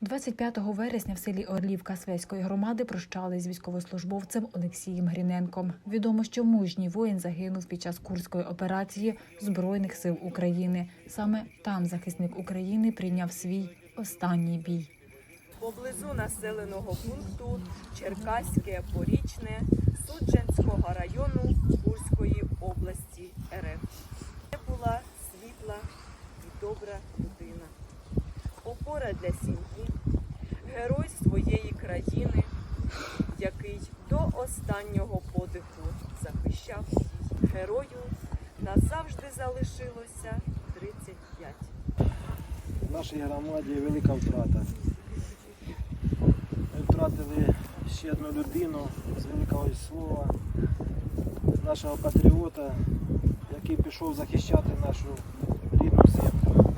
25 вересня в селі Орлівка Свеської громади прощали з військовослужбовцем Олексієм Гріненком. Відомо, що мужній воїн загинув під час курської операції Збройних сил України. Саме там захисник України прийняв свій останній бій. поблизу населеного пункту Черкаське Порічне Судженського району Курської області РФ. Це була світла і добра людина, опора для сім'ї, герой своєї країни, який до останнього подиху захищав її. Герою назавжди залишилося 35. В нашій громаді велика втрата. Ми втратили ще одну людину з великого слова, нашого патріота, який пішов захищати нашу рідну землю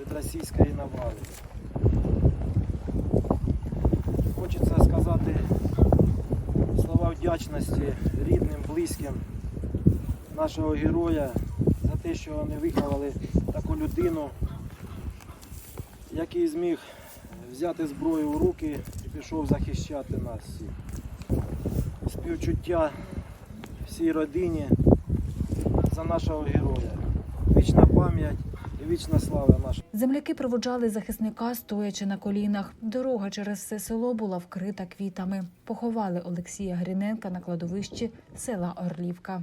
від російської навали. Вдячності рідним, близьким нашого героя за те, що вони виховали таку людину, який зміг взяти зброю в руки і пішов захищати нас всіх. Співчуття всій родині за нашого героя. Вічна пам'ять вічна слава наша. Земляки проводжали захисника, стоячи на колінах. Дорога через все село була вкрита квітами. Поховали Олексія Гріненка на кладовищі села Орлівка.